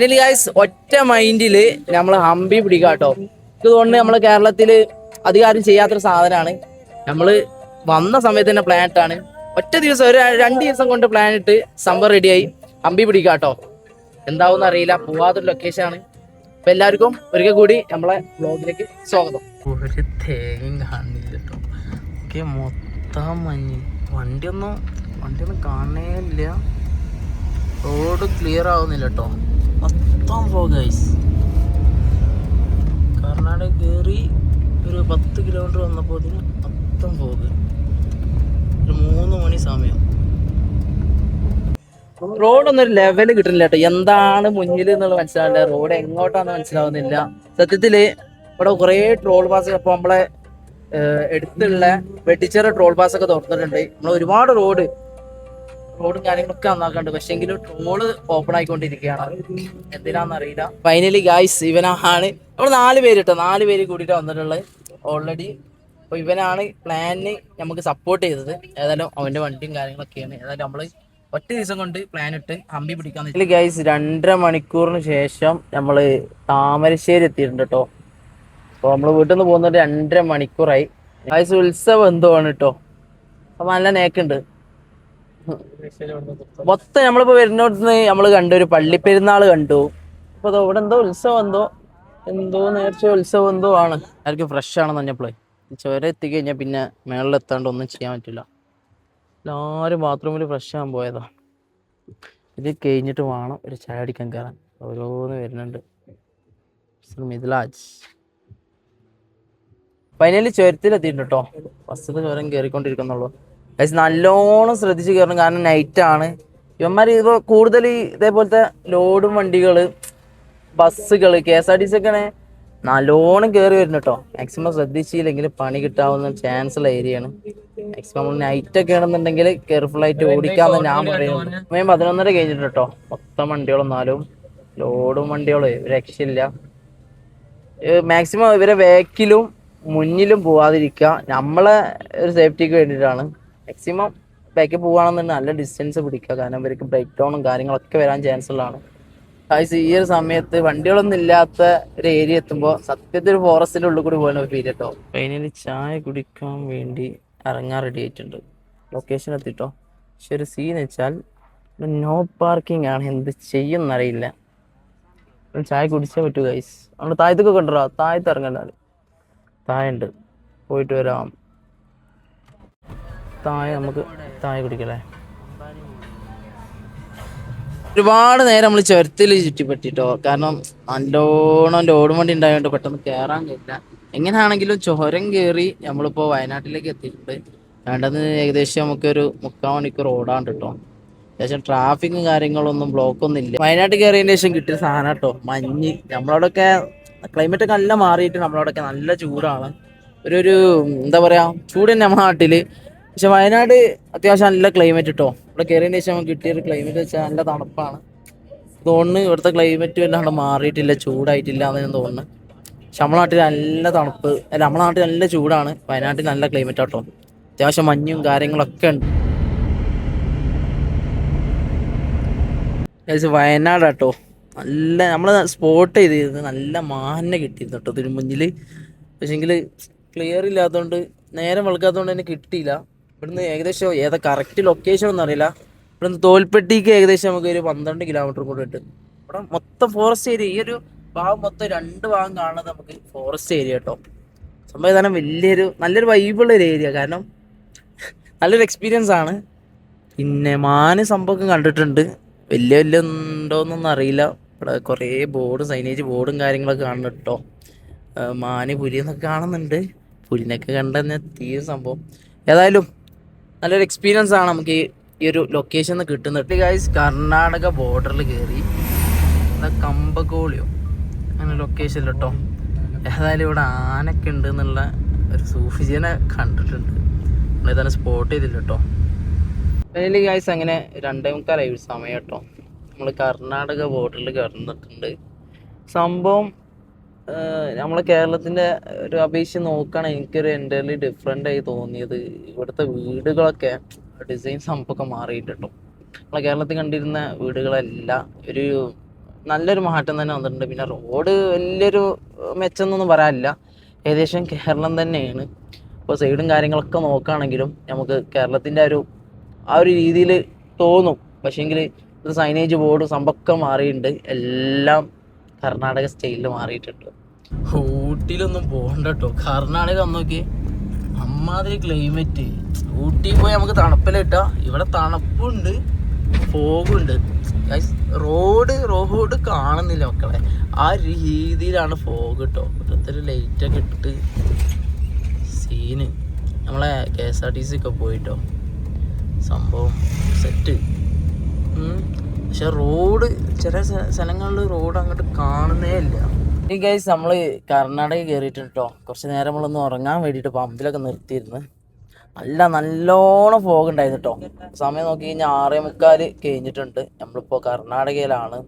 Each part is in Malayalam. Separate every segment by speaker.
Speaker 1: ഇതിൽ ഗൈസ് ഒറ്റ മൈൻഡിൽ നമ്മൾ ഹമ്പി പിടിക്കാട്ടോ ഇതുകൊണ്ട് നമ്മൾ കേരളത്തിൽ അധികാരം ചെയ്യാത്തൊരു സാധനമാണ് നമ്മൾ വന്ന സമയത്ത് തന്നെ പ്ലാൻ ഇട്ടാണ്. ഒറ്റ ദിവസം ഒരു രണ്ട് ദിവസം കൊണ്ട് പ്ലാൻ ഇട്ട് സംഭവം റെഡിയായി ഹമ്പി പിടിക്കാട്ടോ എന്താവും അറിയില്ല. പോവാത്തൊരു ലൊക്കേഷൻ ആണ്. അപ്പൊ എല്ലാവർക്കും ഒരിക്കൽ കൂടി നമ്മളെ ബ്ലോഗിലേക്ക് സ്വാഗതം. ഒരു തേങ്ങയും കാണുന്നില്ല കേട്ടോ ഓക്കെ മൊത്തം മഞ്ഞ്. വണ്ടിയൊന്നും വണ്ടിയൊന്നും കാണേ ഇല്ല. റോഡ് ക്ലിയർ ആവുന്നില്ല കേട്ടോ മൊത്തം ഫോഗൈസ് കർണാടക കയറി ഒരു പത്ത് കിലോമീറ്റർ വന്നപ്പോൾ ഇതിന് മൊത്തം ഫോഗ് ഒരു മൂന്ന് മണി സമയം. റോഡൊന്നും ഒരു ലെവൽ കിട്ടുന്നില്ല കേട്ടോ എന്താണ് മുന്നിൽ എന്നുള്ള മനസ്സിലാവില്ല റോഡ് എങ്ങോട്ടാന്ന് മനസ്സിലാവുന്നില്ല. സത്യത്തിൽ ഇവിടെ കുറേ ട്രോൾ പാസ് ഇപ്പൊ നമ്മളെ എടുത്തുള്ള വെട്ടിച്ചേറ ട്രോൾ പാസ് ഒക്കെ തുറന്നിട്ടുണ്ട്. നമ്മൾ ഒരുപാട് റോഡ് റോഡും കാര്യങ്ങളൊക്കെ നന്നാക്കുന്നുണ്ട് പക്ഷെ എങ്കിലും ട്രോൾ ഓപ്പൺ ആയിക്കൊണ്ടിരിക്കുകയാണ്. എന്തിനാന്ന് അറിയില്ല ഫൈനലി ഗായ്സ് ഇവനാണ്. നമ്മൾ നാല് പേര് കേട്ടോ നാല് പേര് കൂടിയിട്ട് വന്നിട്ടുള്ളത് ഓൾറെഡി അപ്പൊ ഇവനാണ് പ്ലാനിന് നമുക്ക് സപ്പോർട്ട് ചെയ്തത്. ഏതായാലും അവന്റെ വണ്ടിയും കാര്യങ്ങളൊക്കെയാണ്. ഏതായാലും നമ്മൾ ഒറ്റ ദിവസം കൊണ്ട് പ്ലാൻ ഇട്ട് ഹമ്പി പിടിക്കാൻ ഇല്ല ഗൈസ് രണ്ടര മണിക്കൂറിന് ശേഷം നമ്മൾ താമരശ്ശേരി എത്തിയിട്ടുണ്ട് കേട്ടോ അപ്പോൾ നമ്മൾ വീട്ടിൽ നിന്ന് പോകുന്നത് രണ്ടര മണിക്കൂറായി. ഗൈസ് ഉത്സവം എന്തോ ആണ് കേട്ടോ അപ്പൊ നല്ല നേക്കുണ്ട്. മൊത്തം നമ്മളിപ്പോ വരുന്നോടത്ത് നമ്മൾ കണ്ടു ഒരു പള്ളിപ്പെരുന്നാൾ കണ്ടു. അപ്പൊ ദാ ഇവിടെ എന്തോ ഉത്സവം എന്തോ എന്തോ നേർച്ച ഉത്സവം എന്തോ ആണ്. ആർക്കും ഫ്രഷ് ആണെന്ന് പറഞ്ഞപ്പോഴേ ചോര എത്തിക്കഴിഞ്ഞാൽ പിന്നെ മേളിൽ എത്താണ്ട് ഒന്നും ചെയ്യാൻ പറ്റില്ല. എല്ലാവരും ബാത്റൂമിൽ ഫ്രഷ് ആകാൻ പോയതാ. ഇത് കഴിഞ്ഞിട്ട് വേണം ഒരു ചായ അടിക്കാൻ കയറാൻ ഓരോന്ന് വരുന്നുണ്ട്. മിഥിലാജ്. ഫൈനലി ചുരത്തിലെത്തിയിട്ടുണ്ട് കേട്ടോ ബസ്സിൽ ചുരം കയറിക്കൊണ്ടിരിക്കുന്നുള്ളൂ ഗൈസ് നല്ലോണം ശ്രദ്ധിച്ച് കയറണം കാരണം നൈറ്റ് ആണ്. ഇവന്മാർ ഇപ്പോൾ കൂടുതൽ ഇതേപോലത്തെ ലോഡും വണ്ടികൾ ബസ്സുകൾ K S R T C ഒക്കെ നല്ലോണം കയറി വരുന്നു കേട്ടോ. മാക്സിമം ശ്രദ്ധിച്ചില്ലെങ്കിൽ പണി കിട്ടാവുന്ന ചാൻസ് ഉള്ള ഏരിയയാണ് മാക്സിമം നമ്മൾ നൈറ്റ് ഒക്കെ ആണെന്നുണ്ടെങ്കിൽ കെയർഫുൾ ആയിട്ട് ഓടിക്കാന്ന് ഞാൻ പറയുന്നത്. സമയം പതിനൊന്നര കഴിഞ്ഞിട്ട് കേട്ടോ. മൊത്തം വണ്ടികളൊന്നാലും ലോഡും വണ്ടികളും രക്ഷയില്ല. മാക്സിമം ഇവരെ ബാക്കിലും മുന്നിലും പോവാതിരിക്കുക. നമ്മളെ ഒരു സേഫ്റ്റിക്ക് വേണ്ടിയിട്ടാണ്. മാക്സിമം ബൈക്ക് പോവുകയാണെന്നുണ്ടെങ്കിൽ നല്ല ഡിസ്റ്റൻസ് പിടിക്കുക. കാരണം ഇവർക്ക് ബ്രേക്ക് ഡൗണും കാര്യങ്ങളൊക്കെ വരാൻ ചാൻസ് ഉള്ളതാണ്. ഗായ്സ് ഈ ഒരു സമയത്ത് വണ്ടികളൊന്നും ഇല്ലാത്ത ഒരു ഏരിയ എത്തുമ്പോൾ സത്യത്തിൽ ഒരു ഫോറസ്റ്റിന്റെ ഉള്ളിൽ കൂടി പോകുന്ന ഫീൽ കേട്ടോ ഫൈനലി ചായ കുടിക്കാൻ വേണ്ടി ഇറങ്ങാൻ റെഡി ആയിട്ടുണ്ട്. ലൊക്കേഷൻ എത്തിട്ടോ. പക്ഷെ ഒരു സീൻ വെച്ചാൽ നോ പാർക്കിംഗ് ആണ്. എന്ത് ചെയ്യുമെന്നറിയില്ല. ചായ കുടിച്ചേ പറ്റൂ ഗൈസ് നമ്മൾ താഴത്തൊക്കെ കണ്ടോ താഴത്ത് ഇറങ്ങണ്ടാൽ താഴുണ്ട് പോയിട്ട് വരാം. താഴെ നമുക്ക് താഴെ കുടിക്കല്ലേ ഒരുപാട് നേരം നമ്മൾ ചുരത്തിൽ ചുറ്റിപ്പറ്റിട്ടോ. കാരണം നല്ലോണം ലോഡ് വണ്ടി ഉണ്ടായതുകൊണ്ട് പെട്ടെന്ന് കയറാൻ കഴിയില്ല. എങ്ങനെയാണെങ്കിലും ചുരം കയറി നമ്മളിപ്പോൾ വയനാട്ടിലേക്ക് എത്തിയിട്ടുണ്ട്. വേണ്ടത് ഏകദേശം നമുക്കൊരു മുക്കാൽ മണിക്കൂർ ഓടാണ്ട് കേട്ടോ അത്യാവശ്യം ട്രാഫിക്കും കാര്യങ്ങളൊന്നും ബ്ലോക്ക് ഒന്നും ഇല്ല. വയനാട്ടിൽ കയറിയതിന് ശേഷം കിട്ടിയ സാധനം കേട്ടോ മഞ്ഞ്. നമ്മളവിടെയൊക്കെ ക്ലൈമറ്റ് ഒക്കെ നല്ല മാറിയിട്ട് നമ്മളവിടെയൊക്കെ നല്ല ചൂടാണ്. ഒരു ഒരു എന്താ പറയാ ചൂട് തന്നെ നമ്മുടെ നാട്ടിൽ. പക്ഷെ വയനാട് അത്യാവശ്യം നല്ല ക്ലൈമറ്റ് കിട്ടോ ഇവിടെ കയറിയതിന് ശേഷം നമുക്ക് കിട്ടിയൊരു ക്ലൈമറ്റ് വെച്ചാൽ നല്ല തണുപ്പാണ്. തോന്നുന്നു ഇവിടുത്തെ ക്ലൈമറ്റ് വല്ലാണ്ട് മാറിയിട്ടില്ല ചൂടായിട്ടില്ല എന്ന് ഞാൻ തോന്നുന്നു. പക്ഷെ നമ്മളെ നാട്ടിൽ നല്ല തണുപ്പ് അല്ല നമ്മളെ നാട്ടിൽ നല്ല ചൂടാണ്. വയനാട്ടിൽ നല്ല ക്ലൈമറ്റ് കേട്ടോ അത്യാവശ്യം മഞ്ഞും കാര്യങ്ങളൊക്കെ ഉണ്ട്. വയനാട് കേട്ടോ നല്ല നമ്മൾ സ്പോട്ട് ചെയ്തിരുന്നത് നല്ല മാന്നെ കിട്ടിയിരുന്നു കേട്ടോ ഇതിന് മുന്നിൽ പക്ഷെങ്കിൽ ക്ലിയർ ഇല്ലാത്തതുകൊണ്ട് നേരം വെളുക്കാത്തതുകൊണ്ട് തന്നെ കിട്ടിയില്ല. ഇവിടുന്ന് ഏകദേശം ഏതാ കറക്റ്റ് ലൊക്കേഷൻ ഒന്നും അറിയില്ല. ഇവിടുന്ന് തോൽപ്പെട്ടിക്ക് ഏകദേശം നമുക്ക് ഒരു പന്ത്രണ്ട് കിലോമീറ്റർ കൂടെ ഉണ്ട്. ഇവിടെ മൊത്തം ഫോറസ്റ്റ് ഏരിയ ഈ ഒരു ഭാഗം മൊത്തം രണ്ട് ഭാഗം കാണുന്നത് നമുക്ക് ഫോറസ്റ്റ് ഏരിയ കേട്ടോ സംവിധാനം വലിയൊരു നല്ലൊരു വൈബുള്ള ഒരു ഏരിയ കാരണം നല്ലൊരു എക്സ്പീരിയൻസ് ആണ്. പിന്നെ മാന് സംഭവമൊക്കെ കണ്ടിട്ടുണ്ട്. വലിയ വലിയ ഉണ്ടോന്നൊന്നും അറിയില്ല. ഇവിടെ കുറേ ബോർഡ് സൈനേജ് ബോർഡും കാര്യങ്ങളൊക്കെ കാണുന്നുണ്ട് കേട്ടോ മാന് പുലിയെന്നൊക്കെ കാണുന്നുണ്ട്. പുലിനൊക്കെ കണ്ടെന്ന് തീരെ സംഭവം. ഏതായാലും നല്ലൊരു എക്സ്പീരിയൻസ് ആണ് നമുക്ക് ഈ ഒരു ലൊക്കേഷൻ കിട്ടുന്നത്. ഗൈസ് കർണാടക ബോർഡറിൽ കയറി കമ്പകോളിയോ അങ്ങനെ ലൊക്കേഷൻ കേട്ടോ ഏതായാലും ഇവിടെ ആനൊക്കെ ഉണ്ട് എന്നുള്ള ഒരു സൂഫിജിനെ കണ്ടിട്ടുണ്ട്. നമ്മളിതാണ് സ്പോട്ട് ചെയ്തില്ല കേട്ടോ അതിൽ ഗൈസ് അങ്ങനെ രണ്ടേ മുക്കാലായി സമയം കേട്ടോ നമ്മൾ കർണാടക ബോർഡറിൽ കടന്നിട്ടുണ്ട്. സംഭവം നമ്മളെ കേരളത്തിന്റെ ഒരു അപേക്ഷിച്ച് നോക്കുകയാണെങ്കിൽ എനിക്കൊരു എന്റർലി ഡിഫറെന്റ് ആയി തോന്നിയത്. ഇവിടുത്തെ വീടുകളൊക്കെ ഡിസൈൻ സംഭവമൊക്കെ മാറിയിട്ടുണ്ടോ നമ്മളെ കേരളത്തിൽ കണ്ടിരുന്ന വീടുകളല്ല ഒരു നല്ലൊരു മാറ്റം തന്നെ വന്നിട്ടുണ്ട്. പിന്നെ റോഡ് വലിയൊരു മെച്ചം എന്നൊന്നും പറയാനില്ല. ഏകദേശം കേരളം തന്നെയാണ്. ഇപ്പോൾ സൈഡും കാര്യങ്ങളൊക്കെ നോക്കുകയാണെങ്കിലും നമുക്ക് കേരളത്തിന്റെ ഒരു ആ ഒരു രീതിയിൽ തോന്നും. പക്ഷേങ്കിൽ സൈനേജ് ബോർഡ് സംഭവമൊക്കെ മാറിയിട്ടുണ്ട്. എല്ലാം കർണാടക സ്റ്റൈലിൽ മാറിയിട്ടുണ്ട്. ഊട്ടിയിലൊന്നും പോകണ്ട കേട്ടോ കർണാടക നോക്കി അമ്മാതിരി ക്ലൈമറ്റ് ഊട്ടി പോയി നമുക്ക് തണുപ്പിലിട്ടാ. ഇവിടെ തണുപ്പുണ്ട് ഫോഗുണ്ട് റോഡ് റോഡ് കാണുന്നില്ല മക്കളെ. ആ രീതിയിലാണ് ഫോഗ് കേട്ടോ ഓരോരുത്തർ ലൈറ്റൊക്കെ ഇട്ടിട്ട് സീന് നമ്മളെ K S R T C ഒക്കെ പോയിട്ടോ. സംഭവം സെറ്റ് പക്ഷെ റോഡ് ചില സ്ഥ- സ്ഥലങ്ങളിൽ റോഡ് അങ്ങോട്ട് കാണുന്നേ ഇല്ല. ഈ ഗൈസ് നമ്മൾ കർണാടക കയറിയിട്ടുണ്ട് കേട്ടോ കുറച്ച് നേരം നമ്മളൊന്ന് ഉറങ്ങാൻ വേണ്ടിയിട്ട് പമ്പിലൊക്കെ നിർത്തിയിരുന്നു. നല്ല നല്ലോണം ഫോഗ് ഉണ്ടായിരുന്നു കേട്ടോ സമയം നോക്കി കഴിഞ്ഞാൽ ആറേ മുക്കാൽ കഴിഞ്ഞിട്ടുണ്ട്. നമ്മളിപ്പോൾ കർണാടകയിലാണ്.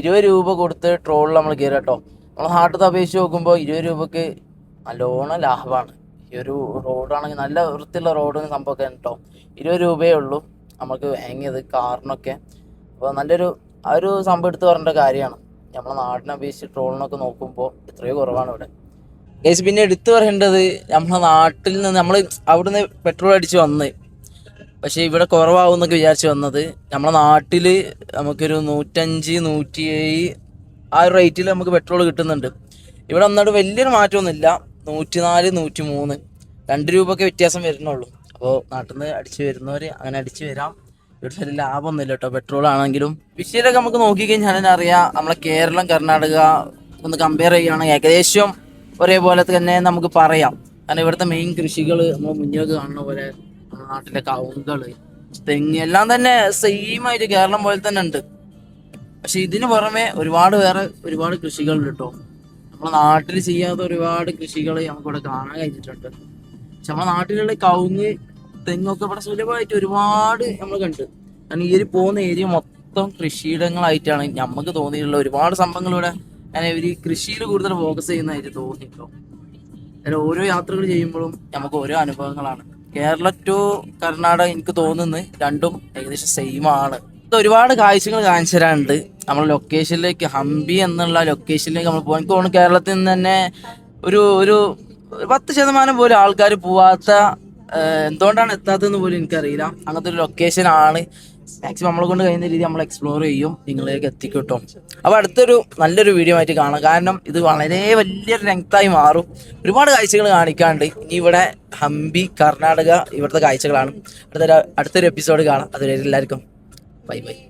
Speaker 1: ഇരുപത് രൂപ കൊടുത്ത് ട്രോളിൽ നമ്മൾ കയറി കേട്ടോ നമ്മൾ നാട്ടിൽ അപേക്ഷിച്ച് നോക്കുമ്പോൾ ഇരുപത് രൂപക്ക് നല്ലോണം ലാഭമാണ് ഈ ഒരു റോഡാണെങ്കിൽ നല്ല വൃത്തിയുള്ള റോഡും സംഭവമൊക്കെ കേട്ടോ ഇരുപത് രൂപയേ ഉള്ളൂ. നമുക്ക് വാങ്ങിയത് കാറിനൊക്കെ അപ്പോൾ നല്ലൊരു ആ ഒരു സംഭവം എടുത്ത് പറയേണ്ട കാര്യമാണ്. നമ്മളെ നാടിനെ അപേക്ഷിച്ച് ട്രോളിനൊക്കെ നോക്കുമ്പോൾ എത്രയോ കുറവാണ് ഇവിടെ. ഗൈസ് പിന്നെ എടുത്തു പറയേണ്ടത് നമ്മളെ നാട്ടിൽ നിന്ന് നമ്മൾ അവിടുന്ന് പെട്രോൾ അടിച്ച് വന്ന്. പക്ഷേ ഇവിടെ കുറവാകും എന്നൊക്കെ വിചാരിച്ച് വന്നത് നമ്മളെ നാട്ടിൽ നമുക്കൊരു നൂറ്റഞ്ച് നൂറ്റി ഏഴ് ആ ഒരു റേറ്റിൽ നമുക്ക് പെട്രോൾ കിട്ടുന്നുണ്ട്. ഇവിടെ വന്നിട്ട് വലിയൊരു മാറ്റമൊന്നുമില്ല. നൂറ്റി നാല് നൂറ്റി മൂന്ന് രണ്ട് രൂപയൊക്കെ വ്യത്യാസം വരുന്നുള്ളൂ. അപ്പോൾ നാട്ടിൽ നിന്ന് അടിച്ച് വരുന്നവർ അങ്ങനെ അടിച്ച് വരാം. ഇവിടെ വലിയ ലാഭമൊന്നുമില്ല കേട്ടോ പെട്രോൾ ആണെങ്കിലും. വിഷയത്തിലൊക്കെ നമുക്ക് നോക്കിക്കഴിഞ്ഞാൽ അറിയാം നമ്മളെ കേരളം കർണാടക ഒന്ന് കമ്പയർ ചെയ്യുകയാണെങ്കിൽ ഏകദേശം ഒരേപോലെ തന്നെ നമുക്ക് പറയാം. കാരണം ഇവിടുത്തെ മെയിൻ കൃഷികൾ നമ്മൾ മുന്നിലൊക്കെ കാണുന്ന പോലെ നാട്ടിലെ കവുങ്കൾ തെങ്ങ് എല്ലാം തന്നെ സെയിം ആയിട്ട് കേരളം പോലെ തന്നെ ഉണ്ട്. പക്ഷെ ഇതിന് പുറമെ ഒരുപാട് വേറെ ഒരുപാട് കൃഷികളുണ്ട് കേട്ടോ. നമ്മുടെ നാട്ടിൽ ചെയ്യാത്ത ഒരുപാട് കൃഷികൾ നമുക്കിവിടെ കാണാൻ കഴിഞ്ഞിട്ടുണ്ട്. പക്ഷെ നമ്മുടെ നാട്ടിലുള്ള കവുങ്ങ് തെങ്ങൊക്കെ ഇവിടെ സുലഭമായിട്ട് ഒരുപാട് നമ്മൾ കണ്ട്. കാരണം ഈ ഒരു പോകുന്ന ഏരിയ മൊത്തം കൃഷിയിടങ്ങളായിട്ടാണ് നമുക്ക് തോന്നിയിട്ടുള്ള ഒരുപാട് സംഭവങ്ങൾ ഇവിടെ. ഞാൻ ഇവർ കൃഷിയിൽ കൂടുതൽ ഫോക്കസ് ചെയ്യുന്നതായിട്ട് തോന്നിട്ടോ അങ്ങനെ ഓരോ യാത്രകൾ ചെയ്യുമ്പോഴും നമുക്ക് ഓരോ അനുഭവങ്ങളാണ്. കേരള ടു കർണാടക എനിക്ക് തോന്നുന്നു രണ്ടും ഏകദേശം സെയിം ആണ്. ഒരുപാട് കാഴ്ചകൾ കാണിച്ചു തരാനുണ്ട് നമ്മൾ ലൊക്കേഷനിലേക്ക് ഹംപി എന്നുള്ള ലൊക്കേഷനിലേക്ക് നമ്മൾ പോകാൻ എനിക്ക് തോന്നുന്നു കേരളത്തിൽ നിന്ന് തന്നെ ഒരു ഒരു പത്ത് ശതമാനം പോലും ആൾക്കാർ പോവാത്ത എന്തുകൊണ്ടാണ് എത്താത്തതെന്ന് പോലും എനിക്കറിയില്ല. അങ്ങനത്തെ ഒരു ലൊക്കേഷൻ ആണ്. മാക്സിമം നമ്മളെ കൊണ്ട് കഴിയുന്ന രീതി നമ്മൾ എക്സ്പ്ലോർ ചെയ്യും. നിങ്ങളിലേക്ക് എത്തിക്കും കേട്ടോ അപ്പോൾ അടുത്തൊരു നല്ലൊരു വീഡിയോ ആയിട്ട് കാണാം. കാരണം ഇത് വളരെ വലിയൊരു ലെങ്തായി മാറും. ഒരുപാട് കാഴ്ചകൾ കാണിക്കാണ്ട്. ഇനി ഇവിടെ ഹംപി കർണാടക ഇവിടുത്തെ കാഴ്ചകളാണ്. അടുത്തൊരു അടുത്തൊരു എപ്പിസോഡ് കാണാം. അതുവരെ എല്ലാവർക്കും ബൈ ബൈ